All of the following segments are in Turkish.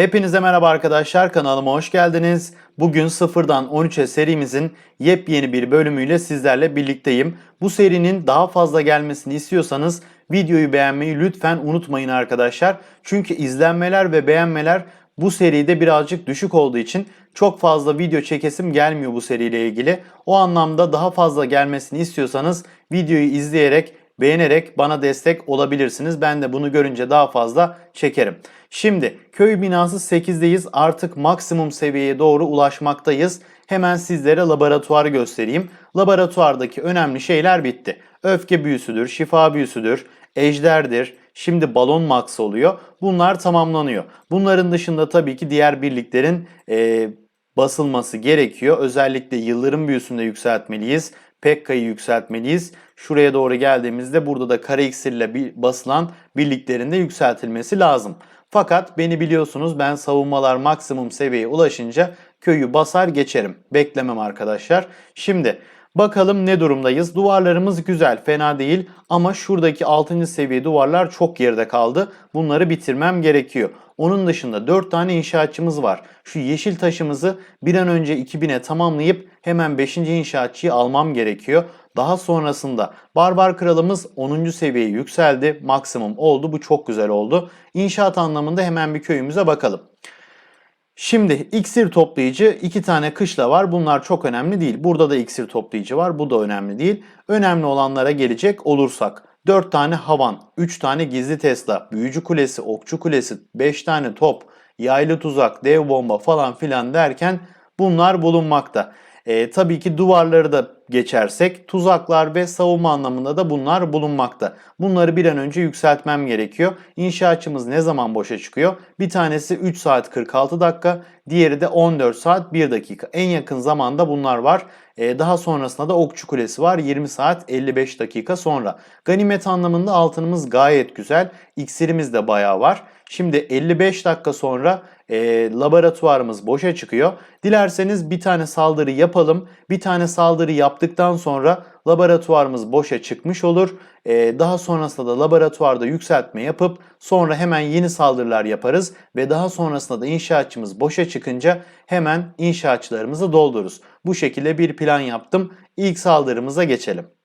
Hepinize merhaba arkadaşlar kanalıma hoş geldiniz. Bugün sıfırdan 13'e serimizin yepyeni bir bölümüyle sizlerle birlikteyim. Bu serinin daha fazla gelmesini istiyorsanız videoyu beğenmeyi lütfen unutmayın arkadaşlar. Çünkü izlenmeler ve beğenmeler bu seride birazcık düşük olduğu için çok fazla video çekesim gelmiyor bu seriyle ilgili. O anlamda daha fazla gelmesini istiyorsanız videoyu izleyerek beğenerek bana destek olabilirsiniz. Ben de bunu görünce daha fazla çekerim. Şimdi köy binası 8'deyiz. Artık maksimum seviyeye doğru ulaşmaktayız. Hemen sizlere laboratuvarı göstereyim. Laboratuvardaki önemli şeyler bitti. Öfke büyüsüdür, şifa büyüsüdür, ejderdir. Şimdi balon max oluyor. Bunlar tamamlanıyor. Bunların dışında tabii ki diğer birliklerin e, basılması gerekiyor. Özellikle yıldırım büyüsünde yükseltmeliyiz. Pekka'yı yükseltmeliyiz. Şuraya doğru geldiğimizde burada da kara iksirle bir, basılan birliklerin de yükseltilmesi lazım. Fakat beni biliyorsunuz ben savunmalar maksimum seviyeye ulaşınca köyü basar geçerim. Beklemem arkadaşlar. Şimdi bakalım ne durumdayız. Duvarlarımız güzel fena değil ama şuradaki 6. seviye duvarlar çok geride kaldı. Bunları bitirmem gerekiyor. Onun dışında 4 tane inşaatçımız var. Şu yeşil taşımızı bir an önce 2000'e tamamlayıp hemen 5. inşaatçıyı almam gerekiyor. Daha sonrasında Barbar Kralımız 10. seviyeye yükseldi. Maksimum oldu. Bu çok güzel oldu. İnşaat anlamında hemen bir köyümüze bakalım. Şimdi iksir toplayıcı iki tane kışla var. Bunlar çok önemli değil. Burada da iksir toplayıcı var. Bu da önemli değil. Önemli olanlara gelecek olursak 4 tane havan, 3 tane gizli Tesla, büyücü kulesi, okçu kulesi, 5 tane top, yaylı tuzak, dev bomba falan filan derken bunlar bulunmakta. E, tabii ki duvarları da geçersek tuzaklar ve savunma anlamında da bunlar bulunmakta. Bunları bir an önce yükseltmem gerekiyor. İnşaatçımız ne zaman boşa çıkıyor? Bir tanesi 3 saat 46 dakika, diğeri de 14 saat 1 dakika. En yakın zamanda bunlar var. Ee, daha sonrasında da Okçu Kulesi var 20 saat 55 dakika sonra. Ganimet anlamında altınımız gayet güzel. İksirimiz de bayağı var. Şimdi 55 dakika sonra e, laboratuvarımız boşa çıkıyor. Dilerseniz bir tane saldırı yapalım. Bir tane saldırı yaptıktan sonra laboratuvarımız boşa çıkmış olur. E, daha sonrasında da laboratuvarda yükseltme yapıp sonra hemen yeni saldırılar yaparız. Ve daha sonrasında da inşaatçımız boşa çıkınca hemen inşaatçılarımızı doldururuz. Bu şekilde bir plan yaptım. İlk saldırımıza geçelim.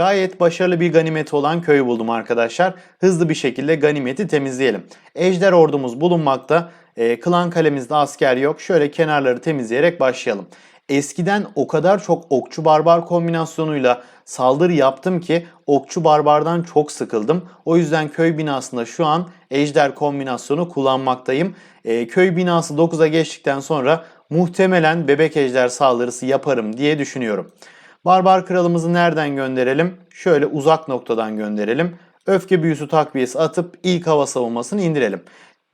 Gayet başarılı bir ganimeti olan köyü buldum arkadaşlar. Hızlı bir şekilde ganimeti temizleyelim. Ejder ordumuz bulunmakta. E, klan kalemizde asker yok. Şöyle kenarları temizleyerek başlayalım. Eskiden o kadar çok okçu barbar kombinasyonuyla saldırı yaptım ki okçu barbardan çok sıkıldım. O yüzden köy binasında şu an ejder kombinasyonu kullanmaktayım. E, köy binası 9'a geçtikten sonra muhtemelen bebek ejder saldırısı yaparım diye düşünüyorum. Barbar kralımızı nereden gönderelim? Şöyle uzak noktadan gönderelim. Öfke büyüsü takviyesi atıp ilk hava savunmasını indirelim.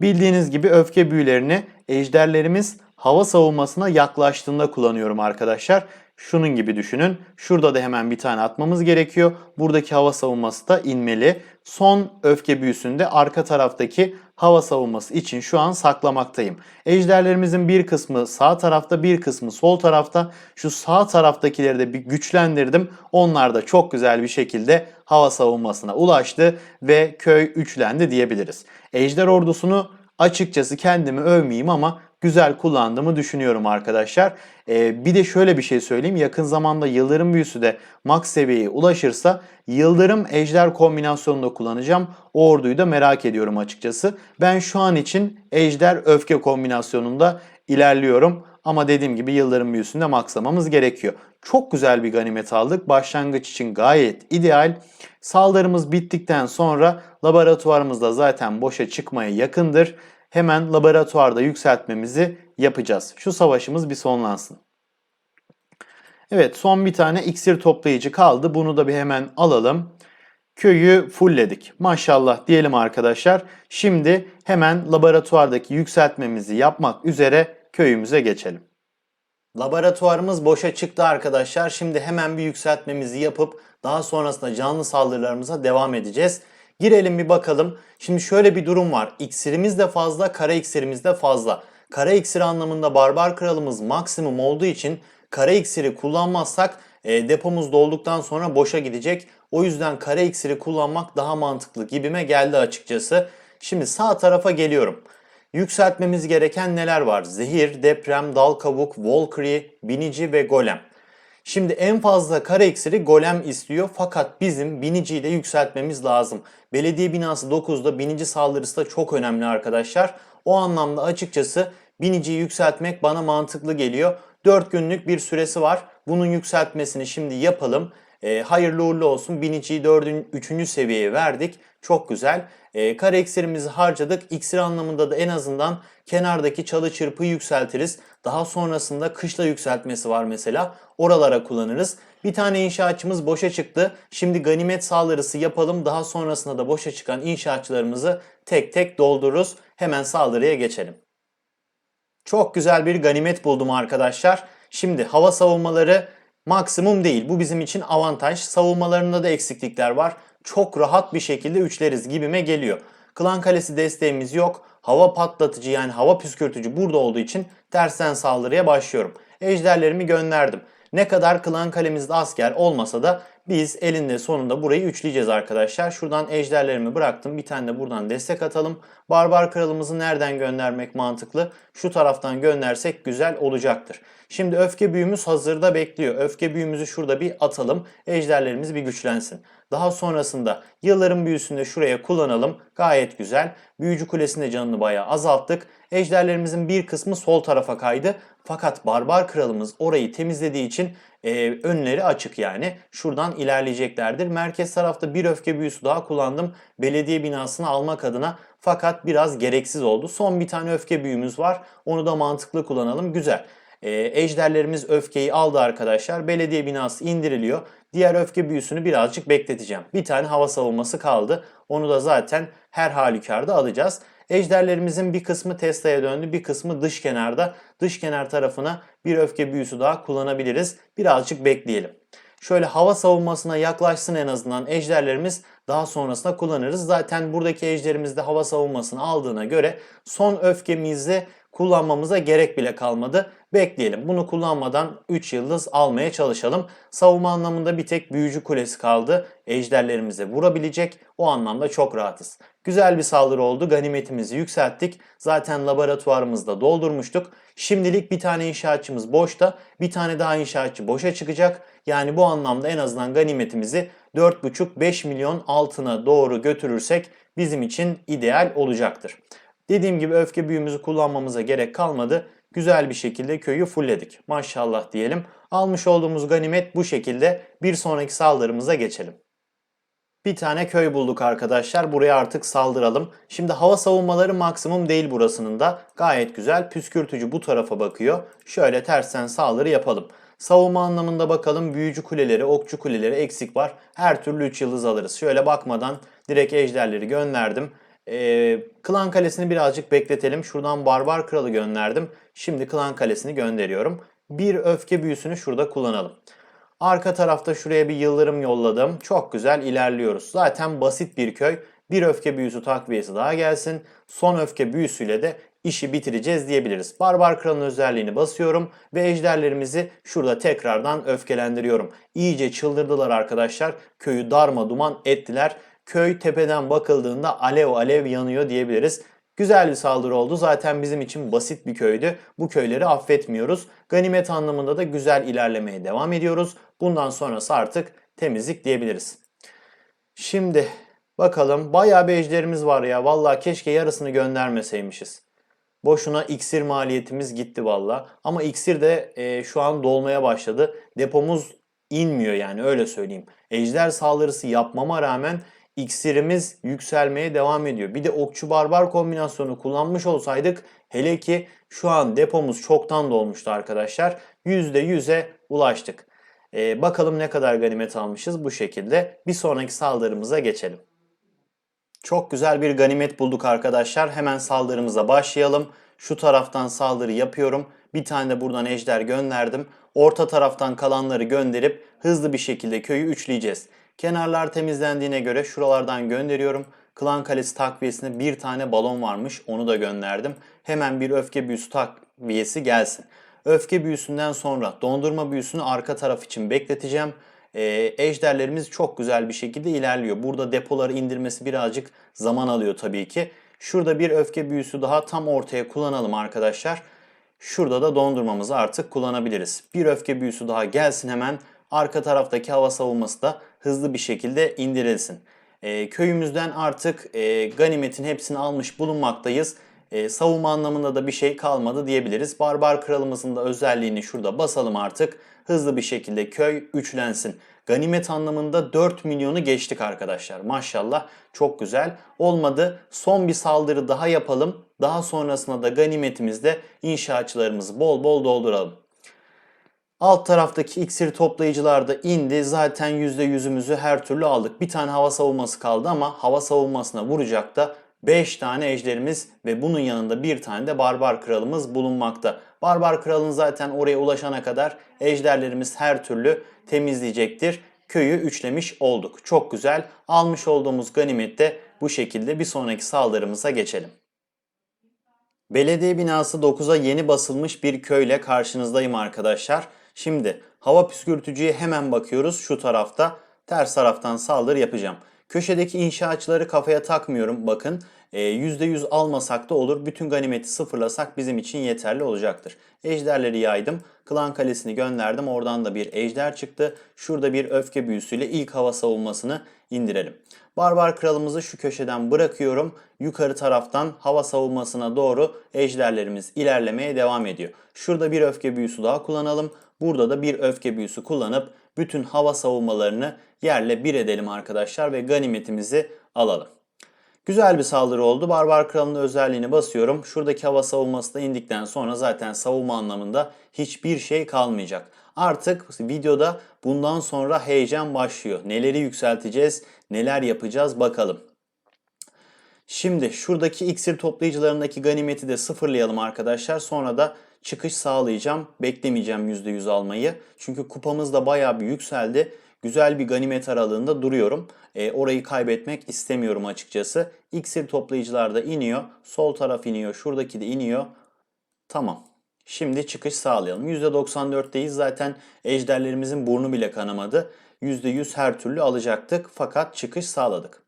Bildiğiniz gibi öfke büyülerini ejderlerimiz hava savunmasına yaklaştığında kullanıyorum arkadaşlar. Şunun gibi düşünün. Şurada da hemen bir tane atmamız gerekiyor. Buradaki hava savunması da inmeli. Son öfke büyüsünde arka taraftaki hava savunması için şu an saklamaktayım. Ejderlerimizin bir kısmı sağ tarafta bir kısmı sol tarafta. Şu sağ taraftakileri de bir güçlendirdim. Onlar da çok güzel bir şekilde hava savunmasına ulaştı ve köy üçlendi diyebiliriz. Ejder ordusunu açıkçası kendimi övmeyeyim ama güzel kullandığımı düşünüyorum arkadaşlar. Ee, bir de şöyle bir şey söyleyeyim. Yakın zamanda Yıldırım büyüsü de max seviyeye ulaşırsa Yıldırım Ejder kombinasyonunda kullanacağım. O orduyu da merak ediyorum açıkçası. Ben şu an için Ejder Öfke kombinasyonunda ilerliyorum. Ama dediğim gibi Yıldırım büyüsünde maxlamamız gerekiyor. Çok güzel bir ganimet aldık. Başlangıç için gayet ideal. Saldırımız bittikten sonra laboratuvarımız da zaten boşa çıkmaya yakındır hemen laboratuvarda yükseltmemizi yapacağız. Şu savaşımız bir sonlansın. Evet son bir tane iksir toplayıcı kaldı. Bunu da bir hemen alalım. Köyü fullledik. Maşallah diyelim arkadaşlar. Şimdi hemen laboratuvardaki yükseltmemizi yapmak üzere köyümüze geçelim. Laboratuvarımız boşa çıktı arkadaşlar. Şimdi hemen bir yükseltmemizi yapıp daha sonrasında canlı saldırılarımıza devam edeceğiz. Girelim bir bakalım. Şimdi şöyle bir durum var. İksirimiz de fazla, kara iksirimiz de fazla. Kara iksir anlamında barbar kralımız maksimum olduğu için kara iksiri kullanmazsak e, depomuz dolduktan sonra boşa gidecek. O yüzden kara iksiri kullanmak daha mantıklı gibime geldi açıkçası. Şimdi sağ tarafa geliyorum. Yükseltmemiz gereken neler var? Zehir, deprem, dal kabuk, Valkyrie, binici ve golem. Şimdi en fazla kare iksiri golem istiyor fakat bizim biniciyi de yükseltmemiz lazım. Belediye binası 9'da binici saldırısı da çok önemli arkadaşlar. O anlamda açıkçası biniciyi yükseltmek bana mantıklı geliyor. 4 günlük bir süresi var. Bunun yükseltmesini şimdi yapalım. E, hayırlı uğurlu olsun. Biniciyi 4. 3. seviyeye verdik. Çok güzel. E, kare iksirimizi harcadık. İksir anlamında da en azından kenardaki çalı çırpıyı yükseltiriz. Daha sonrasında kışla yükseltmesi var mesela. Oralara kullanırız. Bir tane inşaatçımız boşa çıktı. Şimdi ganimet saldırısı yapalım. Daha sonrasında da boşa çıkan inşaatçılarımızı tek tek doldururuz. Hemen saldırıya geçelim. Çok güzel bir ganimet buldum arkadaşlar. Şimdi hava savunmaları maksimum değil. Bu bizim için avantaj. Savunmalarında da eksiklikler var. Çok rahat bir şekilde üçleriz gibime geliyor. Klan Kalesi desteğimiz yok. Hava patlatıcı yani hava püskürtücü burada olduğu için tersten saldırıya başlıyorum. Ejderlerimi gönderdim. Ne kadar klan kalemizde asker olmasa da biz elinde sonunda burayı üçleyeceğiz arkadaşlar. Şuradan ejderlerimi bıraktım. Bir tane de buradan destek atalım. Barbar kralımızı nereden göndermek mantıklı? Şu taraftan göndersek güzel olacaktır. Şimdi öfke büyümüz hazırda bekliyor. Öfke büyümüzü şurada bir atalım. Ejderlerimiz bir güçlensin. Daha sonrasında yılların büyüsünü de şuraya kullanalım. Gayet güzel. Büyücü kulesinde canını bayağı azalttık. Ejderlerimizin bir kısmı sol tarafa kaydı. Fakat barbar kralımız orayı temizlediği için e, önleri açık yani. Şuradan ilerleyeceklerdir. Merkez tarafta bir öfke büyüsü daha kullandım. Belediye binasını almak adına. Fakat biraz gereksiz oldu. Son bir tane öfke büyümüz var. Onu da mantıklı kullanalım. Güzel. E, ejderlerimiz öfkeyi aldı arkadaşlar. Belediye binası indiriliyor. Diğer öfke büyüsünü birazcık bekleteceğim. Bir tane hava savunması kaldı. Onu da zaten her halükarda alacağız. Ejderlerimizin bir kısmı Tesla'ya döndü, bir kısmı dış kenarda. Dış kenar tarafına bir öfke büyüsü daha kullanabiliriz. Birazcık bekleyelim. Şöyle hava savunmasına yaklaşsın en azından ejderlerimiz daha sonrasında kullanırız. Zaten buradaki ejderimiz de hava savunmasını aldığına göre son öfkemizi kullanmamıza gerek bile kalmadı. Bekleyelim. Bunu kullanmadan 3 yıldız almaya çalışalım. Savunma anlamında bir tek büyücü kulesi kaldı. Ejderlerimize vurabilecek. O anlamda çok rahatız. Güzel bir saldırı oldu. Ganimetimizi yükselttik. Zaten laboratuvarımızda doldurmuştuk. Şimdilik bir tane inşaatçımız boşta. Bir tane daha inşaatçı boşa çıkacak. Yani bu anlamda en azından ganimetimizi 4,5-5 milyon altına doğru götürürsek bizim için ideal olacaktır. Dediğim gibi öfke büyümüzü kullanmamıza gerek kalmadı. Güzel bir şekilde köyü fullledik. Maşallah diyelim. Almış olduğumuz ganimet bu şekilde. Bir sonraki saldırımıza geçelim. Bir tane köy bulduk arkadaşlar. Buraya artık saldıralım. Şimdi hava savunmaları maksimum değil burasının da. Gayet güzel. Püskürtücü bu tarafa bakıyor. Şöyle tersten saldırı yapalım. Savunma anlamında bakalım büyücü kuleleri, okçu kuleleri eksik var. Her türlü 3 yıldız alırız. Şöyle bakmadan direkt ejderleri gönderdim. Ee, Klan Kalesi'ni birazcık bekletelim. Şuradan Barbar Kralı gönderdim. Şimdi Klan Kalesi'ni gönderiyorum. Bir öfke büyüsünü şurada kullanalım. Arka tarafta şuraya bir yıldırım yolladım. Çok güzel ilerliyoruz. Zaten basit bir köy. Bir öfke büyüsü takviyesi daha gelsin. Son öfke büyüsüyle de işi bitireceğiz diyebiliriz. Barbar Kral'ın özelliğini basıyorum ve ejderlerimizi şurada tekrardan öfkelendiriyorum. İyice çıldırdılar arkadaşlar. Köyü darma duman ettiler. Köy tepeden bakıldığında alev alev yanıyor diyebiliriz. Güzel bir saldırı oldu. Zaten bizim için basit bir köydü. Bu köyleri affetmiyoruz. Ganimet anlamında da güzel ilerlemeye devam ediyoruz. Bundan sonrası artık temizlik diyebiliriz. Şimdi bakalım bayağı bir ejderimiz var ya. Vallahi keşke yarısını göndermeseymişiz. Boşuna iksir maliyetimiz gitti valla. Ama iksir de e, şu an dolmaya başladı. Depomuz inmiyor yani öyle söyleyeyim. Ejder saldırısı yapmama rağmen iksirimiz yükselmeye devam ediyor. Bir de okçu barbar kombinasyonu kullanmış olsaydık hele ki şu an depomuz çoktan dolmuştu arkadaşlar. %100'e ulaştık. Ee, bakalım ne kadar ganimet almışız bu şekilde. Bir sonraki saldırımıza geçelim. Çok güzel bir ganimet bulduk arkadaşlar. Hemen saldırımıza başlayalım. Şu taraftan saldırı yapıyorum. Bir tane de buradan ejder gönderdim. Orta taraftan kalanları gönderip hızlı bir şekilde köyü üçleyeceğiz. Kenarlar temizlendiğine göre şuralardan gönderiyorum. Klan Kalesi takviyesinde bir tane balon varmış. Onu da gönderdim. Hemen bir öfke büyüsü takviyesi gelsin. Öfke büyüsünden sonra dondurma büyüsünü arka taraf için bekleteceğim. Ee, ejderlerimiz çok güzel bir şekilde ilerliyor. Burada depoları indirmesi birazcık zaman alıyor tabii ki. Şurada bir öfke büyüsü daha tam ortaya kullanalım arkadaşlar. Şurada da dondurmamızı artık kullanabiliriz. Bir öfke büyüsü daha gelsin hemen. Arka taraftaki hava savunması da hızlı bir şekilde indirilsin. E, köyümüzden artık e, ganimetin hepsini almış bulunmaktayız. E, savunma anlamında da bir şey kalmadı diyebiliriz. Barbar kralımızın da özelliğini şurada basalım artık. Hızlı bir şekilde köy üçlensin. Ganimet anlamında 4 milyonu geçtik arkadaşlar. Maşallah çok güzel. Olmadı. Son bir saldırı daha yapalım. Daha sonrasında da ganimetimizde inşaatçılarımızı bol bol dolduralım. Alt taraftaki iksir toplayıcılar da indi. Zaten %100'ümüzü her türlü aldık. Bir tane hava savunması kaldı ama hava savunmasına vuracak da 5 tane ejderimiz ve bunun yanında bir tane de barbar kralımız bulunmakta. Barbar kralın zaten oraya ulaşana kadar ejderlerimiz her türlü temizleyecektir. Köyü üçlemiş olduk. Çok güzel. Almış olduğumuz ganimette bu şekilde bir sonraki saldırımıza geçelim. Belediye binası 9'a yeni basılmış bir köyle karşınızdayım arkadaşlar. Şimdi hava püskürtücüye hemen bakıyoruz şu tarafta. Ters taraftan saldırı yapacağım. Köşedeki inşaatçıları kafaya takmıyorum bakın. E, %100 almasak da olur. Bütün ganimeti sıfırlasak bizim için yeterli olacaktır. Ejderleri yaydım. Klan Kalesi'ni gönderdim. Oradan da bir ejder çıktı. Şurada bir öfke büyüsüyle ilk hava savunmasını indirelim. Barbar kralımızı şu köşeden bırakıyorum. Yukarı taraftan hava savunmasına doğru ejderlerimiz ilerlemeye devam ediyor. Şurada bir öfke büyüsü daha kullanalım. Burada da bir öfke büyüsü kullanıp bütün hava savunmalarını yerle bir edelim arkadaşlar ve ganimetimizi alalım. Güzel bir saldırı oldu. Barbar Kral'ın özelliğini basıyorum. Şuradaki hava savunması da indikten sonra zaten savunma anlamında hiçbir şey kalmayacak. Artık videoda bundan sonra heyecan başlıyor. Neleri yükselteceğiz, neler yapacağız bakalım. Şimdi şuradaki iksir toplayıcılarındaki ganimeti de sıfırlayalım arkadaşlar. Sonra da çıkış sağlayacağım. Beklemeyeceğim %100 almayı. Çünkü kupamız da bayağı bir yükseldi. Güzel bir ganimet aralığında duruyorum. E, orayı kaybetmek istemiyorum açıkçası. İksir toplayıcılar da iniyor. Sol taraf iniyor. Şuradaki de iniyor. Tamam. Şimdi çıkış sağlayalım. %94'teyiz. Zaten ejderlerimizin burnu bile kanamadı. %100 her türlü alacaktık. Fakat çıkış sağladık.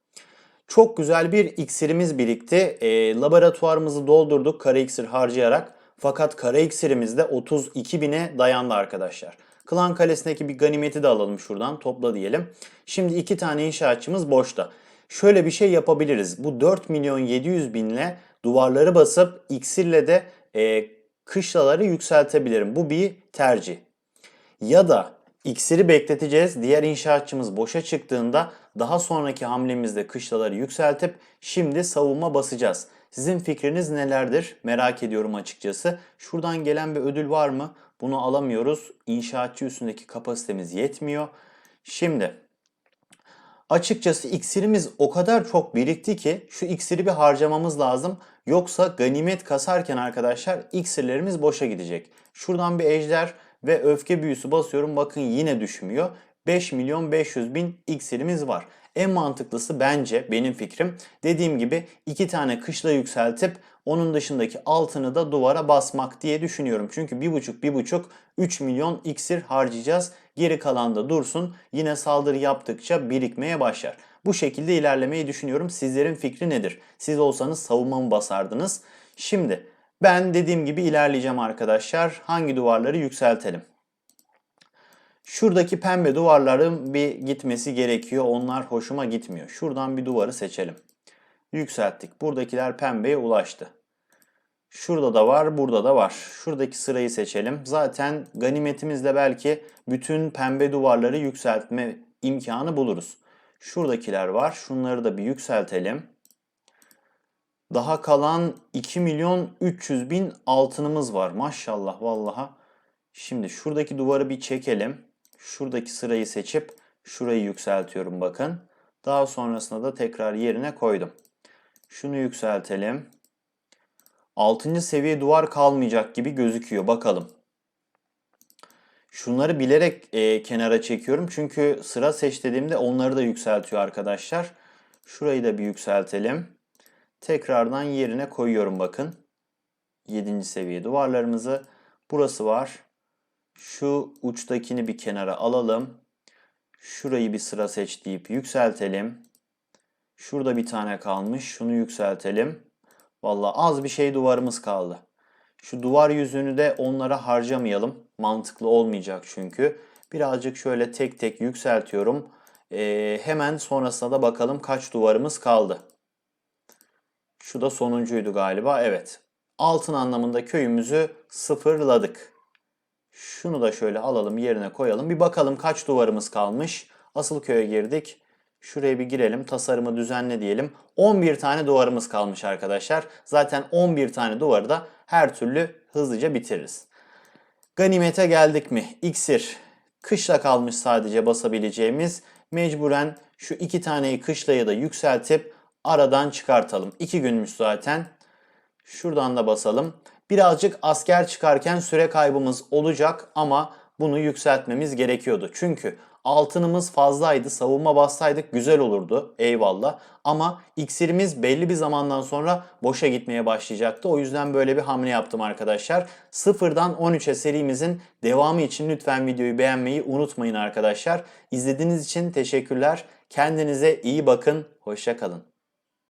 Çok güzel bir iksirimiz birikti. E, laboratuvarımızı doldurduk kara iksir harcayarak. Fakat kara iksirimiz de 32 bine dayandı arkadaşlar. Klan Kalesi'ndeki bir ganimeti de alalım şuradan topla diyelim. Şimdi iki tane inşaatçımız boşta. Şöyle bir şey yapabiliriz. Bu 4 milyon 700 binle duvarları basıp iksirle de e, kışlaları yükseltebilirim. Bu bir tercih. Ya da iksiri bekleteceğiz. Diğer inşaatçımız boşa çıktığında daha sonraki hamlemizde kışlaları yükseltip şimdi savunma basacağız. Sizin fikriniz nelerdir? Merak ediyorum açıkçası. Şuradan gelen bir ödül var mı? Bunu alamıyoruz. İnşaatçı üstündeki kapasitemiz yetmiyor. Şimdi açıkçası iksirimiz o kadar çok birikti ki şu iksiri bir harcamamız lazım. Yoksa ganimet kasarken arkadaşlar iksirlerimiz boşa gidecek. Şuradan bir ejder ve öfke büyüsü basıyorum. Bakın yine düşmüyor. 5 milyon 500 bin iksirimiz var. En mantıklısı bence benim fikrim dediğim gibi iki tane kışla yükseltip onun dışındaki altını da duvara basmak diye düşünüyorum. Çünkü 1,5-1,5 3 milyon iksir harcayacağız. Geri kalan da dursun. Yine saldırı yaptıkça birikmeye başlar. Bu şekilde ilerlemeyi düşünüyorum. Sizlerin fikri nedir? Siz olsanız savunma basardınız? Şimdi ben dediğim gibi ilerleyeceğim arkadaşlar. Hangi duvarları yükseltelim? Şuradaki pembe duvarların bir gitmesi gerekiyor. Onlar hoşuma gitmiyor. Şuradan bir duvarı seçelim. Yükselttik. Buradakiler pembeye ulaştı. Şurada da var, burada da var. Şuradaki sırayı seçelim. Zaten ganimetimizle belki bütün pembe duvarları yükseltme imkanı buluruz. Şuradakiler var. Şunları da bir yükseltelim. Daha kalan 2 milyon 300 bin altınımız var. Maşallah vallaha. Şimdi şuradaki duvarı bir çekelim. Şuradaki sırayı seçip şurayı yükseltiyorum bakın. Daha sonrasında da tekrar yerine koydum. Şunu yükseltelim. 6. seviye duvar kalmayacak gibi gözüküyor. Bakalım. Şunları bilerek e, kenara çekiyorum. Çünkü sıra seç dediğimde onları da yükseltiyor arkadaşlar. Şurayı da bir yükseltelim. Tekrardan yerine koyuyorum bakın. 7. seviye duvarlarımızı. Burası var. Şu uçtakini bir kenara alalım. Şurayı bir sıra seç deyip yükseltelim. Şurada bir tane kalmış. Şunu yükseltelim. Vallahi az bir şey duvarımız kaldı. Şu duvar yüzünü de onlara harcamayalım. Mantıklı olmayacak çünkü. Birazcık şöyle tek tek yükseltiyorum. Ee, hemen sonrasına da bakalım kaç duvarımız kaldı. Şu da sonuncuydu galiba. Evet. Altın anlamında köyümüzü sıfırladık. Şunu da şöyle alalım yerine koyalım. Bir bakalım kaç duvarımız kalmış. Asıl köye girdik. Şuraya bir girelim. Tasarımı düzenle diyelim. 11 tane duvarımız kalmış arkadaşlar. Zaten 11 tane duvarı da her türlü hızlıca bitiririz. Ganimete geldik mi? İksir. Kışla kalmış sadece basabileceğimiz. Mecburen şu iki taneyi kışlaya da yükseltip aradan çıkartalım. 2 günmüş zaten. Şuradan da basalım. Birazcık asker çıkarken süre kaybımız olacak ama bunu yükseltmemiz gerekiyordu. Çünkü altınımız fazlaydı. Savunma bassaydık güzel olurdu. Eyvallah. Ama iksirimiz belli bir zamandan sonra boşa gitmeye başlayacaktı. O yüzden böyle bir hamle yaptım arkadaşlar. Sıfırdan 13'e serimizin devamı için lütfen videoyu beğenmeyi unutmayın arkadaşlar. İzlediğiniz için teşekkürler. Kendinize iyi bakın. Hoşça kalın.